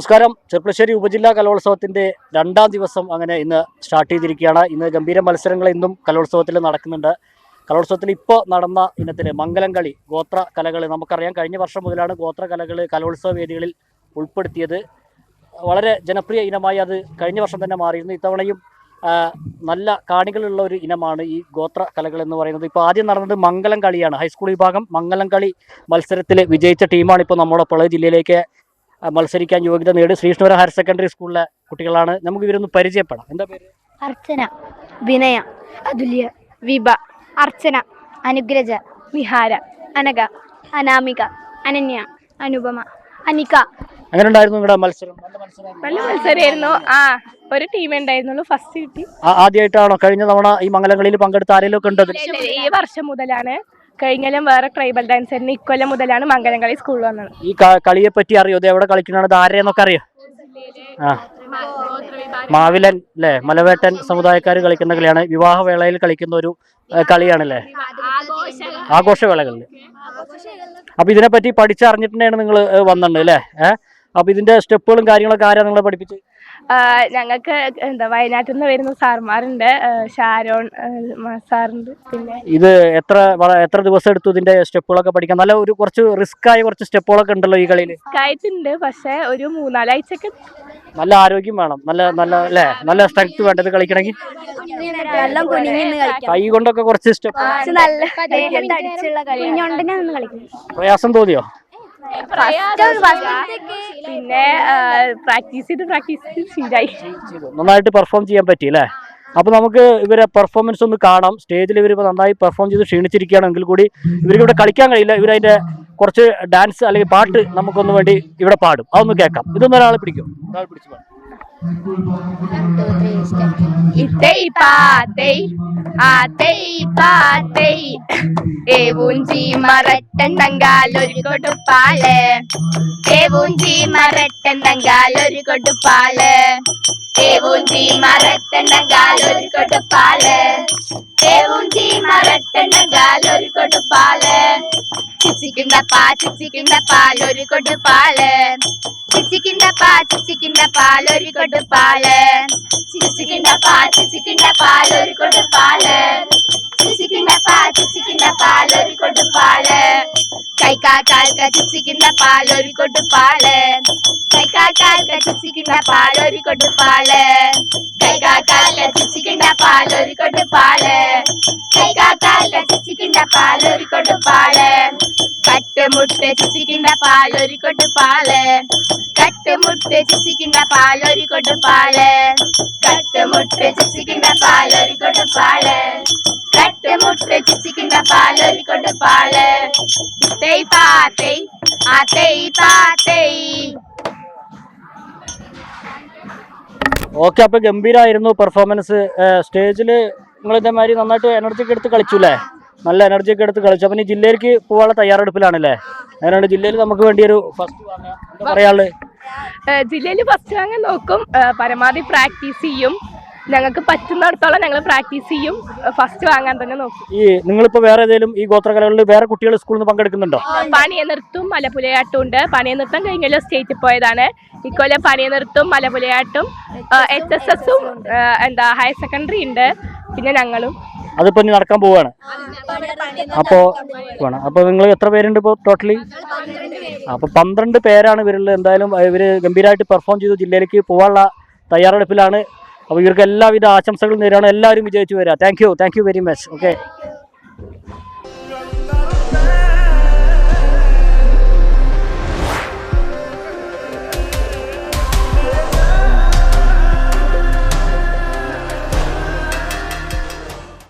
നമസ്കാരം. ചെർപ്പളശ്ശേരി ഉപജില്ലാ കലോത്സവത്തിന്റെ രണ്ടാം ദിവസം അങ്ങനെ ഇന്ന് സ്റ്റാർട്ട് ചെയ്തിരിക്കുകയാണ്. ഇന്ന് ഗംഭീര മത്സരങ്ങൾ ഇന്നും കലോത്സവത്തിൽ നടക്കുന്നുണ്ട്. കലോത്സവത്തിൽ ഇപ്പോൾ നടന്ന ഇനത്തിൽ മംഗലം കളി ഗോത്ര കലകൾ നമുക്കറിയാം. കഴിഞ്ഞ വർഷം മുതലാണ് ഗോത്ര കലകൾ കലോത്സവ വേദികളിൽ ഉൾപ്പെടുത്തിയത്. വളരെ ജനപ്രിയ ഇനമായി അത് കഴിഞ്ഞ വർഷം തന്നെ മാറിയിരുന്നു. ഇത്തവണയും നല്ല കാണികളുള്ള ഒരു ഇനമാണ് ഈ ഗോത്ര കലകൾ എന്ന് പറയുന്നത്. ഇപ്പോൾ ആദ്യം നടന്നത് മംഗലം കളിയാണ്. ഹൈസ്കൂൾ വിഭാഗം മംഗലം കളി മത്സരത്തിൽ വിജയിച്ച ടീമാണ് ഇപ്പോൾ നമ്മുടെ പ്രളയ ജില്ലയിലേക്ക് മത്സരിക്കാൻ യോഗ്യത നേടി ശ്രീകൃഷ്ണപുരം ഹയർ സെക്കൻഡറി സ്കൂളിലെ കുട്ടികളാണ്. നമുക്ക് ഇവരൊന്ന് പരിചയപ്പെടാം. എന്താ പേര്? അർച്ചന വിനയ അതുല്യ വിഭ അർച്ചന അനുഗ്രജ വിഹാര അനക അനാമിക അനന്യ അനുപമ അനിക. അങ്ങനെ ഉണ്ടായിരുന്നു നിങ്ങളുടെ മത്സരം? നല്ല മത്സരം നല്ല മത്സരമായിരുന്നു. ആ ഒരു ടീം ഉണ്ടായിരുന്നുള്ളൂ ഫസ്റ്റ് കിട്ടി. ആദ്യമായിട്ടാണോ കഴിഞ്ഞ തവണ ഈ മംഗലങ്ങളിൽ പങ്കെടുത്ത ആരെങ്കിലും ഒക്കെ ഉണ്ടോ ഈ വർഷം മുതലാണ്. കഴിഞ്ഞാലും വേറെ ട്രൈബൽ ഡാൻസ് ആയിരുന്നു ഇക്കൊല്ലം മുതലാണ് മംഗലം കളി സ്കൂളിൽ വന്നത്. ഈ കളിയെ പറ്റി അറിയോ? എവിടെ കളിക്കണത്? ആരെയെന്നൊക്കെ അറിയോ? ആ. മാവിലൻ അല്ലേ മലവേട്ടൻ സമുദായക്കാർ കളിക്കുന്ന കളിയാണ്. വിവാഹവേളയിൽ കളിക്കുന്ന ഒരു കളിയാണല്ലേ? ആഘോഷവേളകളിൽ അപ്പൊ ഇതിനെപ്പറ്റി പഠിച്ചറിഞ്ഞിട്ടുണ്ടെയാണ് നിങ്ങൾ വന്നിട്ടുണ്ട് അല്ലേ ഏഹ് അപ്പൊ ഇതിന്റെ സ്റ്റെപ്പുകളും കാര്യങ്ങളൊക്കെ ആരാ നിങ്ങളെ പഠിപ്പിച്ച് ആ, ഞങ്ങൾക്ക് എന്താ വയനാട്ടിൽ നിന്ന് വരുന്ന സാർമാരുണ്ട്. ഷാരോൺ സാറുണ്ട്. പിന്നെ ഇത് എത്ര എത്ര ദിവസം എടുത്തു ഇതിന്റെ സ്റ്റെപ്പുകളൊക്കെ പഠിക്കാൻ? നല്ല ഒരു കുറച്ച് റിസ്ക് ആയ കുറച്ച് സ്റ്റെപ്പുകളൊക്കെ ഉണ്ടല്ലോ ഈ കളിയിൽ. ആയിട്ടുണ്ട്. പക്ഷെ ഒരു മൂന്നാലാഴ്ചക്ക് നല്ല ആരോഗ്യം വേണം. നല്ല നല്ല അല്ലേ? നല്ല സ്ട്രെങ്ത് വേണ്ടത് കളിക്കണമെങ്കിൽ. കൈ കൊണ്ടൊക്കെ കുറച്ച് സ്റ്റെപ്പ്. പ്രയാസം തോന്നിയോ? പിന്നെ പ്രാക്ടീസ് ചെയ്ത് പ്രാക്ടീസ് ചെയ്ത് ശീലായി. നന്നായിട്ട് പെർഫോം ചെയ്യാൻ പറ്റി അല്ലേ? അപ്പൊ നമുക്ക് ഇവരെ പെർഫോമൻസ് ഒന്ന് കാണാം. സ്റ്റേജിൽ ഇവർ നന്നായി പെർഫോം ചെയ്ത് ക്ഷീണിച്ചിരിക്കുകയാണെങ്കിൽ കൂടി ഇവർക്ക് ഇവിടെ കളിക്കാൻ കഴിയില്ല. ഇവരതിന്റെ കുറച്ച് ഡാൻസ് അല്ലെങ്കിൽ പാട്ട് നമുക്കൊന്ന് വേണ്ടി ഇവിടെ പാടും. അതൊന്ന് കേൾക്കാം. ഇതൊന്നും ഒരാളെ പിടിക്കും. ഒരാൾ പിടിച്ചു പാടും ഇതൈ പാതൈ ആതൈ പാതൈ ഏവൂഞ്ചി മറട്ടൻ നങ്കാലൊരു കൊടുപ്പാല് ഏവൂഞ്ചി മറട്ടൻ നങ്കാലൊരു കൊടുപ്പാല് ഏവൂഞ്ചി മറട്ടൻ നങ്കാലൊരു കൊടുപ്പാല് ഏവൂഞ്ചി മറട്ടൻ നങ്കാലൊരു കൊടുപ്പാല് ചിച്ചിക്കുന്ന പാ ചിച്ചിക്കുന്ന പാലൊരു കൊടുപ്പാല് ചിച്ചിക്കുന്ന പാ ചിച്ചിക്കുന്ന പാലൊരു കൊടുപ്പാല് ചിച്ചിക്കുന്ന പാ ചിച്ചിക്കുന്ന പാലൊരു കൊടുപ്പാല് ചിച്ചിക്കുന്ന പാ ചിച്ചിക്കുന്ന പാലൊരു കൊടുപ്പാല് കൈക്കാക്കാൽക്ക ചിച്ചിക്കുന്ന പാലൊരു കൊടുപ്പാല് കൈക്കാക്കാൽക്ക ചിച്ചിക്കുന്ന പാലൊരു കൊടുപ്പാല് കൈക്കാക്കാൽക്ക ചിച്ചിക്കുന്ന പാലൊരു കൊടുപ്പാല് കൈക്കാക്കാൽക്ക ചിച്ചിക്കുന്ന പാലൊരു കൊടുപ്പാൽ കട്ടുമുട്ട് ചിച്ചിക്കുന്ന പാലൊരു കൊടുപ്പാൽ കട്ടുമുട്ട് ചിച്ചിക്കുന്ന പാലൊരു കൊടുപ്പാൽ കട്ടുമുട്ട് ചിച്ചിക്കുന്ന പാലൊരു കൊടുപ്പാൽ കട്ടുമുട്ട് ചിച്ചിക്കുന്ന പാലൊരു തേയ് പാത്തേ പാത്തൈ ആത്തൈ പാത്തൈ ഓക്കെ അപ്പൊ ഗംഭീരായിരുന്നു പെർഫോമൻസ് സ്റ്റേജിൽ നിങ്ങൾ ഇതേമാതിരി നന്നായിട്ട് എനർജി എടുത്ത് കളിച്ചു അല്ലേ നല്ല എനർജി ഒക്കെ എടുത്ത് കളിച്ചു. അപ്പൊ ഇനി ജില്ലയിലേക്ക് പോകാനുള്ള തയ്യാറെടുപ്പിലാണല്ലേ? അങ്ങനെയാണ് ജില്ലയിൽ നമുക്ക് വേണ്ടി ഒരു ഫസ്റ്റ് വാങ്ങാം. എന്താ പറയാനുള്ളത് ജില്ലയിൽ ഫസ്റ്റ് വാങ്ങാൻ നോക്കും. പരമാവധി പ്രാക്ടീസ് ചെയ്യും. ഞങ്ങൾക്ക് പറ്റുന്നിടത്തോളം ഞങ്ങൾ പ്രാക്ടീസ് ചെയ്യും. ഫസ്റ്റ് വാങ്ങാൻ തന്നെ നോക്കും. ഈ നിങ്ങളിപ്പോ വേറെ ഏതെങ്കിലും ഈ ഗോത്രകലകളിൽ വേറെ കുട്ടികൾ സ്കൂളിൽ നിന്ന് പങ്കെടുക്കുന്നുണ്ടോ? പണിയെ നിർത്തും മലപുലയാട്ടും ഉണ്ട് പണിയെ നിർത്തം കഴിഞ്ഞാലും സ്റ്റേറ്റിൽ പോയതാണ്. ഇക്കൊല്ലം പണിയെ നിർത്തും മലപുലയാട്ടും. എച്ച് എസ് എസും എന്താ ഹയർ സെക്കൻഡറി ഉണ്ട്. പിന്നെ ഞങ്ങളും. അതിപ്പോ ഇനി നടക്കാൻ പോവാണ്. അപ്പോ വേണം. അപ്പൊ നിങ്ങൾ എത്ര പേരുണ്ട് ഇപ്പോൾ ടോട്ടലി അപ്പൊ പന്ത്രണ്ട് പേരാണ് ഇവരുള്ളത് എന്തായാലും ഇവർ ഗംഭീരമായിട്ട് പെർഫോം ചെയ്തു. ജില്ലയിലേക്ക് പോകാനുള്ള തയ്യാറെടുപ്പിലാണ്. അപ്പോൾ ഇവർക്ക് എല്ലാവിധ ആശംസകളും നേരാണ് എല്ലാവരും വിജയിച്ചു വരാം. Thank you thank you very much okay